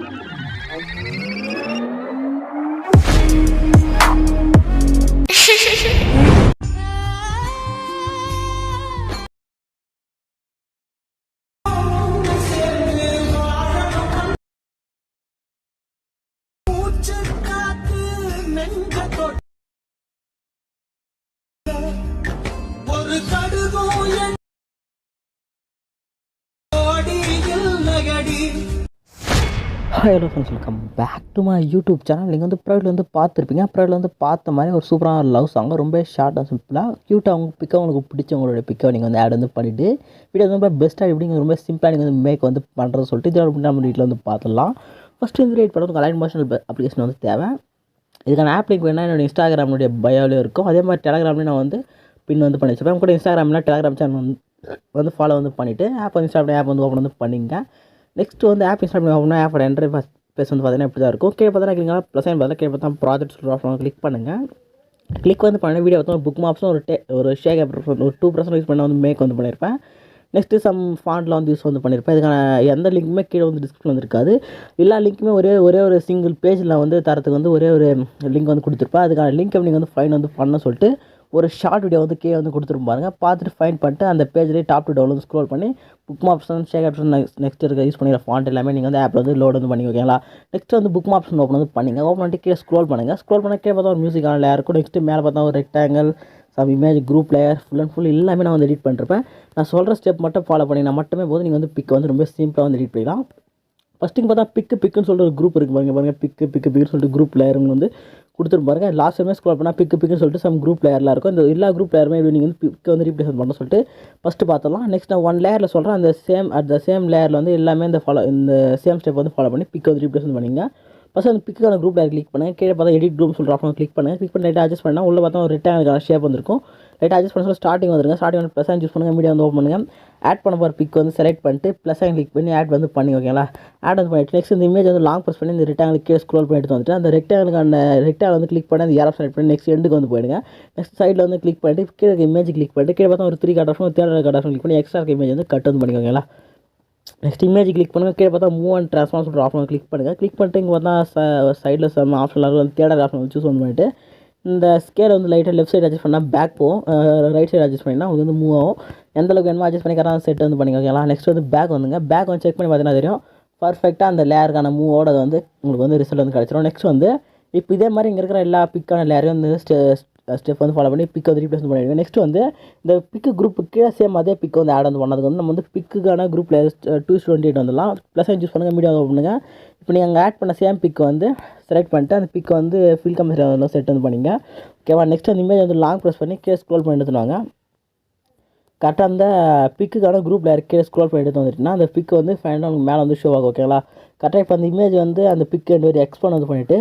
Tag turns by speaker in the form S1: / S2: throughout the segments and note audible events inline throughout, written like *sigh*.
S1: *laughs* ஒரு
S2: hi hello friends welcome back to my YouTube channel நீங்கள் வந்து ப்ரைவேட்டில் வந்து பார்த்துருப்பீங்க. ப்ரைவேட்டில் வந்து பார்த்த மாதிரி ஒரு சூப்பரான லவ் சாங் ரொம்ப ஷார்ட்டாக சிம்பிளாக க்யூட்டாக அவங்க பிக்கை உங்களுக்கு பிடிச்சவங்களோட பிக்கை நீங்கள் வந்து ஆட் வந்து பண்ணிவிட்டு வீடியோ வந்து ரொம்ப பெஸ்ட்டாக எப்படிங்க ரொம்ப சிம்பிளாக நீங்கள் வந்து மேக் வந்து பண்ணுறது சொல்லிட்டு இதோட நம்ம வீட்டில் வந்து பார்த்துடலாம். ஃபஸ்ட்டு வந்து ரேட் பண்ணுறது அலைன் மோஷனல் அப்ளிகேஷன் வந்து தேவை. இதுக்கான ஆப் லிங்க் வேணால் என்னோடய இன்ஸ்டாகிராமுடைய பயோலேயும் இருக்கும். அதே மாதிரி டெலகிராம்லேயும் நான் வந்து பின் வந்து பண்ணி வச்சுருப்பேன். கூட இன்ஸ்டாகிராமில் டெலகிராம் சேனல் வந்து வந்து ஃபாலோ வந்து பண்ணிவிட்டு ஆப் வந்து இன்ஸ்டாகிராம் ஆப் வந்து ஓப்பன் வந்து பண்ணிங்க நெக்ஸ்ட் வந்து ஆப் இன்ஸ்டால் பண்ணி ஓப்பன் ஆப்போட என்ட்ரி பேஸ் வந்து பார்த்தீங்கன்னா இப்படி தான் இருக்கும். கீழே பார்த்தா கிளிக் ப்ளஸ் பார்த்தா கீழே பார்த்தா ப்ராஜெக்ட் சொல்கிற கிளிக் பண்ணுங்கள் கிளிக் வந்து பண்ண வீடியோ பார்த்தா புக் மாப்ஸும் ஒரு டே ஒரு ஷேக் ஒரு டூ பர்சன்ட் யூஸ் பண்ண வந்து மேக் வந்து பண்ணியிருப்பேன் நெக்ஸ்ட்டு சம் ஃபாண்ட்லாம் வந்து யூஸ் வந்து பண்ணியிருப்பேன் இதுக்கான எந்த லிங்க்குமே கீழே வந்து டிஸ்கிரிப்ஷன் வந்து இருக்காது எல்லா லிங்க்குமே ஒரே ஒரே ஒரு சிங்கிள் பேஜில் வந்து தரத்துக்கு வந்து ஒரே ஒரு லிங்க் வந்து கொடுத்துருப்பேன். அதுக்கான லிங்க் நீங்கள் வந்து ஃபைன் வந்து பண்ண சொல்லிட்டு ஒரு ஷார்ட் வீடியோ வந்து கே வந்து கொடுத்துரும் பாருங்கள் பார்த்துட்டு ஃபைன் பண்ணிட்டு அந்த பேஜ்லேயே டாப் டு டவுன் வந்து ஸ்க்ரோல் பண்ணி புக் மாப்ஷன் ஷேக் ஆப்ஷன் நெக்ஸ்ட் இருக்க யூஸ் பண்ணிக்கிற ஃபாண்ட் எல்லாமே நீங்கள் வந்து ஆப்பில் வந்து லோட் வந்து பண்ணி ஓகேங்களா நெக்ஸ்ட் வந்து புக் மாப்ஷன் ஓப்பன் வந்து பண்ணிங்க. ஓப்பன் பண்ணிட்டு கீழே ஸ்க்ரோல் பண்ணுங்கள் ஸ்க்ரோல் பண்ண கீழே பார்த்தா ஒரு மியூசிக் ஆனில் இருக்கும். நெக்ஸ்ட்டு மேலே பார்த்தா ஒரு rectangle some image group layer full and full எல்லாமே நான் வந்து எடிட் பண்ணிருப்பேன். நான் சொல்கிற ஸ்டெப் மட்டும் ஃபாலோ பண்ணினா மட்டுமே போது நீங்கள் வந்து பிக் வந்து ரொம்ப சிம்பிளாக வந்து எடிட் பண்ணிடலாம். ஃபஸ்ட்டுங்க பார்த்தா பிக்கு பிக்குன்னு சொல்லிட்டு ஒரு குரூப் இருக்குது பாருங்க பாருங்கள் பிக்கு பிக்கு பிக்குன்னு சொல்லிட்டு குரூப் லேயருங்க வந்து கொடுத்துருப்பாருங்க லாஸ்ட் டைமே ஸ்க்ரோல் பண்ணால் பிக்கு பிக்குன்னு சொல்லிட்டு சம் குரூப் லேயரில் இருக்கும். இந்த எல்லா குரூப் லேயருமே இப்படி நீங்கள் வந்து பிக்கு வந்து ரீப்ளேஸ் பண்ண சொல்லிட்டு ஃபஸ்ட்டு பார்த்தலாம் நெக்ஸ்ட் நான் ஒன் லேயரில் சொல்கிறேன் அந்த சேம் அட் த சேம் லேயரில் வந்து எல்லாமே இந்த ஃபாலோ இந்த சேம் ஸ்டெப் வந்து ஃபாலோ பண்ணி பிக்கு வந்து ரீப்ளேஸ் பண்ணிங்க ஃபஸ்ட் அந்த பிக்குக்கான குரூப் லேயர் கிளிக் பண்ணுங்கள் கீழே பார்த்தா எடிட் குரூப் சொல்கிற ஆப்ஷன் கிளிக் பண்ணுங்கள் கிளிக் பண்ணி லைட்டாக அட்ஜஸ்ட் பண்ணால் உள்ள பார்த்தா ஒரு ரெக்டாங்கலுக்கான ஷேப் வந்திருக்கும். லைட்டாக அட்ஜஸ்ட் பண்ண சொல்லி ஸ்டார்டிங் வந்துருங்க. ஸ்டார்டிங் வந்து ப்ளஸ் யூஸ் பண்ணுங்கள் மீடியா வந்து ஓப்பன் பண்ணுங்கள் ஆட் பண்ண போகிற பிக் வந்து செலக்ட் பண்ணிட்டு ப்ளஸ் கிளிக் பண்ணி ஆட் வந்து பண்ணி ஓகேங்களா ஆட் வந்து பண்ணிட்டு நெக்ஸ்ட் இந்த இமேஜ் வந்து லாங் ப்ரெஸ் பண்ணி இந்த ரெக்டாங்கல் கீழே ஸ்க்ரோல் பண்ணி வந்துட்டு அந்த ரெக்டாங்கலுக்கான ரெக்டாங்கல் வந்து கிளிக் பண்ணி அந்த ஏரோ செலக்ட் பண்ணி நெக்ஸ்ட் எண்டுக்கு வந்து போயிடுங்க. நெக்ஸ்ட் சைடில் வந்து கிளிக் பண்ணிட்டு கீழே இமேஜ் கிளிக் பண்ணிட்டு கீழே பார்த்தா ஒரு three cut off third cut off click பண்ணி எக்ஸ்ட்ரா இமேஜ் வந்து கட் வந்து பண்ணிக்கோங்களா நெக்ஸ்ட் இமேஜ் கிளிக் பண்ணுங்கள் கீழே பார்த்தா மூவ் அண்ட் ட்ரான்ஸ்ஃபார்ம் சொல்கிற ஆப்ஷன் கிளிக் பண்ணுங்கள் கிளிக் பண்ணிட்டு இங்கே பார்த்தா சைடில் சம் ஆப்ஷன் வந்து தேர்ட் ஆப்ஷன் சூஸ் வந்து பண்ணிட்டு இந்த ஸ்கேலை வந்து லைட்டாக லெஃப்ட் சைடு அட்ஜஸ்ட் பண்ணால் பேக் போகும். ரைட் சைடு அட்ஜஸ்ட் பண்ணினா அது வந்து மூவ் ஆகும். எந்த அளவுக்கு வேணுமோ அட்ஜஸ்ட் பண்ணி கரெக்டாக செட் வந்து பண்ணிக்கலாம் நெக்ஸ்ட் வந்து பேக் வந்துங்க. பேக் வந்து செக் பண்ணி பார்த்தீங்கன்னா தெரியும். பர்ஃபெக்டாக அந்த லேயருக்கான மூவோட அது வந்து உங்களுக்கு வந்து ரிசல்ட் வந்து கிடச்சிரும். நெக்ஸ்ட் வந்து இப்போ இதே மாதிரி இங்கே இருக்கிற எல்லா பிக்கான லேயரையும் வந்து ஸ்டெப் வந்து ஃபாலோ பண்ணி பிக் வந்து ரீப்ளேஸ் பண்ணிடுங்க. நெக்ஸ்ட் வந்து இந்த பிக்கு குரூப்பு கீழே சேம் அதே பிக் வந்து ஆட் வந்து பண்ணதுக்கு வந்து நம்ம வந்து பிக்குக்கான குரூப் டூ டுவெண்ட்டி எயிட் வந்துடலாம். ப்ளஸ் சூஸ் பண்ணுங்கள் மீடியா பண்ணுங்கள் இப்போ நீங்கள் அங்கே ஆட் பண்ண சேம் பிக் வந்து செலக்ட் பண்ணிட்டு அந்த பிக்கை வந்து ஃபில் கம்பெனி செட் வந்து பண்ணிங்க. ஓகேவா நெக்ஸ்ட் அந்த இமேஜ் வந்து லாங் ப்ரெஸ் பண்ணி கே ஸ்க்ரோல் பண்ணி எடுத்துனாங்க கரெக்டாக அந்த பிக்குக்கான குரூப் லேயர் கீழே ஸ்க்ரோல் பண்ணி எடுத்து வந்துட்டுனா அந்த பிக் வந்து ஃபைனலாக உங்களுக்கு மேலே வந்து ஷோ ஆகும் ஓகேங்களா கரெக்டாக இப்போ அந்த இமேஜ் வந்து அந்த பிக் ரெண்டு பேர் எக்ஸ்போன் வந்து பண்ணிவிட்டு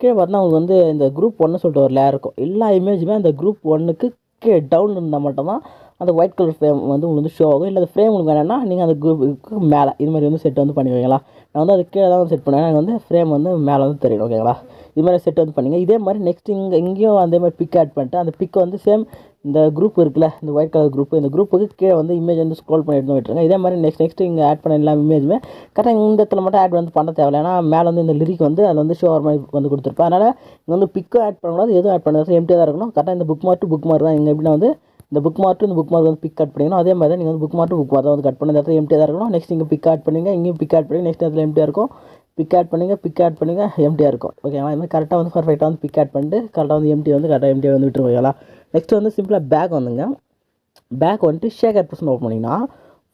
S2: கீழே பார்த்தா உங்களுக்கு வந்து இந்த குரூப் ஒன்று சொல்லிட்டு ஒரு லேயர் இருக்கும். எல்லா இமேஜுமே அந்த குரூப் ஒன்றுக்கு கீழே டவுன் இருந்தால் மட்டும்தான் அந்த ஒயிட் கலர் ஃப்ரேம் வந்து உங்களுக்கு வந்து ஷோ ஆகும். இல்லை அந்த ஃப்ரேம் உங்களுக்கு வேணும்னா நீங்கள் அந்த குரூப்புக்கு மேலே இது மாதிரி வந்து செட் வந்து பண்ணி வைங்களா நான் வந்து அது கீழே தான் செட் பண்ணுவேன். எனக்கு வந்து ஃப்ரேம் வந்து மேலே வந்து தெரியும் ஓகேங்களா இது மாதிரி செட் வந்து பண்ணிங்க. இதே மாதிரி நெக்ஸ்ட் இங்கே இங்கேயும் அதே மாதிரி பிக் ஆட் பண்ணிட்டு அந்த பிக் வந்து சேம் இந்த குரூப் இருக்குல்ல இந்த ஒயிட் கலர் குரூப் இந்த குரூப்புக்கு கீழே வந்து இமேஜ் வந்து ஸ்க்ரோல் பண்ணி எடுத்து விட்டுருங்க. இதே மாதிரி நெக்ஸ்ட் நெக்ஸ்ட் இங்கே ஆட் பண்ண எல்லா இமேஜுமே கரெக்டாக இந்த இடத்துல மட்டும் ஆட் வந்து பண்ண தேவையில்ல. ஏன்னா மேலே வந்து இந்த லிரிக் வந்து அதில் வந்து ஷோ மாதிரி வந்து கொடுத்துருப்பேன். அதனால் இங்கே வந்து பிக்கும் ஆட் பண்ணக்கூடாது எதுவும் ஆட் பண்ணக்கூடாது. எம்டியாக தான் இருக்கணும். கரெக்டாக இந்த bookmark to bookmark தான். இங்கே எப்படின்னா வந்து இந்த புக் மார்க் இந்த புக் மார்க் வந்து பிக் கட் பண்ணிக்கணும். அதே மாதிரி தான் நீங்கள் வந்து புக் மார்க் புக் மார்க் வந்து கட் பண்ணி இந்த இடத்துல எம்டியாக தான் இருக்கணும். நெக்ஸ்ட் இங்கே பிக் ஆட் பண்ணிங்க இங்கேயும் பிக் ஆட் பண்ணி நெக்ஸ்ட் இடத்துல எம்டியாக இருக்கும். பிக் ஆட் பண்ணுங்க பிக் ஆட் பண்ணுங்க எம்டியாக இருக்கும். ஓகேங்களா இது மாதிரி கரெக்டாக வந்து பர்ஃபெக்டாக வந்து பிக் ஆட் பண்ணிட்டு கரெக்டாக வந்து எம்டி வந்து கரெக்டாக எம்டியாக வந்து விட்டுருவோங்களா நெக்ஸ்ட் வந்து சிம்பிளாக பேக் வந்துங்க. பேக் வந்துட்டு ஷேகர் பர்சன் ஓப்பன் பண்ணிங்கன்னா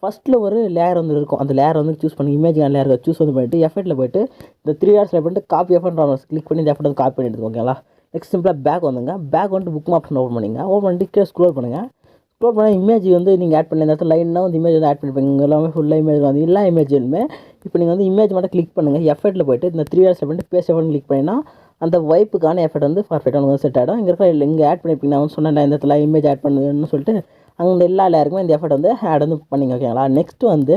S2: ஃபஸ்ட்டில் ஒரு லேயர் வந்து இருக்கும். அந்த லேயர் வந்து சூஸ் பண்ணி இமேஜ் லேயர் சூஸ் வந்து பண்ணிட்டு எஃபெக்ட்டில் போயிட்டு இந்த த்ரீ ஹார்ஸில் பண்ணிட்டு காப்பி எஃபெக்ட் கிளிக் பண்ணி இந்த எஃபெக்ட் வந்து காப்பி பண்ணி எடுத்துக்கோங்களா நெக்ஸ்ட் சிம்பிளாக பேக் வந்துங்க. பேக் வந்துட்டு புக் ஆப்ஷன் ஓப்பன் பண்ணிங்க. ஓப்பன் பண்ணிட்டு கீழே ஸ்க்ரோல் பண்ணுங்கள் ஸ்க்ரோல் பண்ணால் இமேஜ் வந்து நீங்கள் ஆட் பண்ண இந்த இடத்துல லைனாக வந்து இமேஜ் வந்து ஆட் பண்ணிப்பீங்க எல்லாமே ஃபுல்லாக இமேஜ் வந்து எல்லா இமேஜுமே இப்போ நீங்கள் வந்து இமேஜ் மட்டும் கிளிக் பண்ணுங்கள் எஃபர்ட்டில் போயிட்டு இந்த த்ரீ ஹார்ஸில் பண்ணிட்டு பேஸ் எஃபர்ட் கிளிக் பண்ணினா அந்த வைப்புக்கான எஃபெக்ட் வந்து பர்ஃபெக்டாக வந்து செட் ஆகிடும் இங்கே இருக்கிற இங்கே ஆட் பண்ணிப்பீங்க நான் வந்து சொன்னேன் இந்த இடத்துல இமேஜ் ஆட் பண்ணுன்னு சொல்லிட்டு அங்கே எல்லா எல்லாருக்குமே இந்த எஃபர்ட் வந்து ஆட் வந்து பண்ணிங்க. ஓகேங்களா நெக்ஸ்ட் வந்து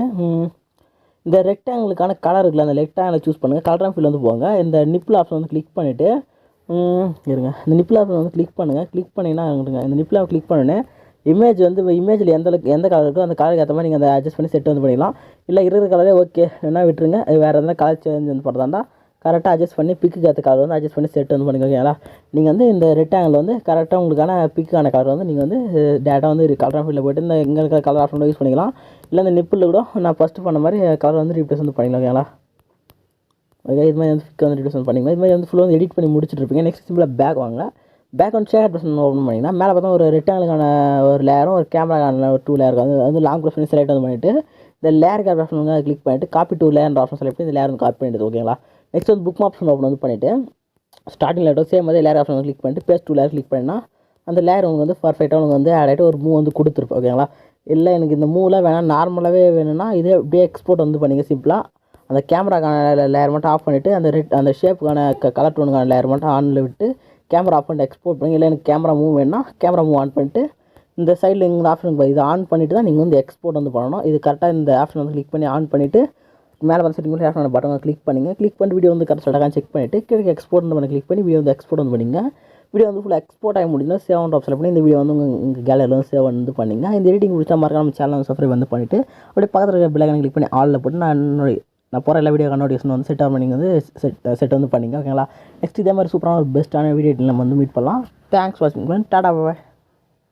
S2: இந்த ரெக்டாங்கிளுக்கான கலர் இருக்குல்ல அந்த ரெக்டாங்கில் சூஸ் பண்ணுங்கள் கலர் ஃபில் வந்து போங்க. இந்த நிப்பிள் ஆப்ஷன் வந்து கிளிக் பண்ணிவிட்டு இருங்க. இந்த நிப்பில் ஆப்ஷன் வந்து கிளிக் பண்ணுங்கள் கிளிக் பண்ணிங்கன்னா இருங்க. இந்த நிப்பில் ஆப் கிளிக் பண்ணோன்னே இமேஜ் வந்து இமேஜில் எந்த எந்த கலர் இருக்கோ அந்த கலருக்கு ஏற்ற மாதிரி நீங்கள் அதை அட்ஜஸ்ட் பண்ணி செட் வந்து பண்ணிக்கலாம். இல்லை இருக்கிற கலரே ஓகே என்ன விட்டுருங்க. வேறு எதனா கலர் சேஞ்ச் வந்து பண்ணுறதா கரெக்டாக அட்ஜஸ்ட் பண்ணி பிக்கு ஏற்ற கலர் வந்து அட்ஜஸ்ட் பண்ணி செட் வந்து பண்ணிக்கோங்களா நீங்கள் வந்து இந்த ரெக்டாங்கிள் வந்து கரெக்டாக உங்களுக்கான பிக்கான கலர் வந்து நீங்கள் வந்து டேட்டா வந்து கலர் ஆஃபில் போய்ட்டு இந்த இங்கே இருக்கிற கலர் ஆப்ஷன் யூஸ் பண்ணிக்கலாம். இல்லை இந்த நிப்பில் கூட நான் ஃபஸ்ட்டு பண்ண மாதிரி கலர் வந்து ரீப்ளேஸ் வந்து பண்ணிக்கலாம். ஓகேங்களா? ஓகே இது மாதிரி வந்து ஃபிக் வந்து ரிடியூஸ் பண்ணிங்க இது மாதிரி வந்து ஃபுல்லாக வந்து எடிட் பண்ணி முடிச்சுட்டு இருப்பீங்க நெக்ஸ்ட் சிம்பிளாக பேக் வாங்க பேக் வந்து ஷேர் பர்சன் ஓப்பன் பண்ணிங்கன்னா மேலே பார்த்தா ஒரு ரெக்டாங்கிளான ஒரு லேயரும் ஒரு கேமராக்கான ஒரு டூ லேயர் அது வந்து லாங் ப்ரெஸ் செலக்ட் வந்து பண்ணிவிட்டு இந்த லேயர் கேப் ஆப்ஷன் வந்து கிளிக் பண்ணிட்டு copy to layer option select பண்ணி இந்த லேயர் வந்து காப்பி பண்ணிவிட்டு ஓகேங்களா நெக்ஸ்ட் வந்து புக் ஆப்ஷன் ஓப்பன் வந்து பண்ணிவிட்டு ஸ்டார்டிங் லேயர் சேம் அதே லேயர் ஆப்ஷன் கிளிக் பண்ணிட்டு பேஸ்ட் டூ லேயர் கிளிக் பண்ணினா அந்த லேயர் உங்களுக்கு வந்து பர்ஃபெக்டாக உங்களுக்கு வந்து ஆட் ஆகிட்டு ஒரு மூவ் வந்து கொடுத்துருப்போம் ஓகேங்களா இல்லை எனக்கு இந்த மூவெலாம் வேணாம் நார்மலாகவே வேணும்னா இதே அப்படியே எக்ஸ்போர்ட் வந்து பண்ணிங்க சிம்பிளாக அந்த கேமராக்கான லேயர் மட்டும் ஆஃப் பண்ணிவிட்டு அந்த ரெட் அந்த ஷேப்புக்கான க கலர் டோனுக்கான லேயர் மட்டும் ஆனில் விட்டு கேமரா ஆஃப் பண்ணிட்டு எக்ஸ்போர்ட் பண்ணி இல்லை எனக்கு கேமரா மூவ் வேணும்னா கேமரா மூவ் ஆன் பண்ணிட்டு இந்த சைடில் இந்த ஆப்ஷன் இது ஆன் பண்ணிவிட்டு தான் நீங்கள் வந்து எக்ஸ்போர்ட் வந்து பண்ணணும். இது கரெக்டாக இந்த ஆப்ஷன் வந்து கிளிக் பண்ணி ஆன் பண்ணிவிட்டு மேலே வந்து செட்டிங் பண்ணி ஆப்ஷன் கிளிக் பண்ணிங்க. கிளிக் பண்ணி வீடியோ வந்து கரெக்டாக செக் பண்ணிவிட்டு கீழே எக்ஸ்போர்ட் வந்து பண்ணி கிளிக் பண்ணி வீடியோ வந்து எக்ஸ்போர்ட் வந்து பண்ணிங்க. வீடியோ வந்து ஃபுல்லாக எக்ஸ்போர்ட் ஆகி முடிஞ்சுன்னா சேவ் ஆன் ஆப்ஷன் பண்ணி இந்த வீடியோ வந்து உங்கள் உங்கள் கேலரியில் வந்து சேவ் வந்து பண்ணிங்க. இந்த எடிட்டிங் பிடிச்சா மறக்காம சேனல் சப்ஸ்கிரைப் வந்து பண்ணிவிட்டு அப்படியே பக்கத்தில் இருக்கிற பிள்ளைங்க கிளிக் பண்ணி ஆளில் போட்டு நான் என்னுடைய நான் போகிற எல்லா வீடியோ நோட்டிஃபிகேஷன் வந்து செட் ஆன் பண்ணி வந்து செட் செட் வந்து பண்ணிங்க ஓகேங்களா நெக்ஸ்ட் இதே மாதிரி சூப்பரான ஒரு பெஸ்ட்டான வீடியோ நம்ம வந்து மீட் பண்ணலாம். தேங்க்ஸ் வாட்சிங் டாடா பாய்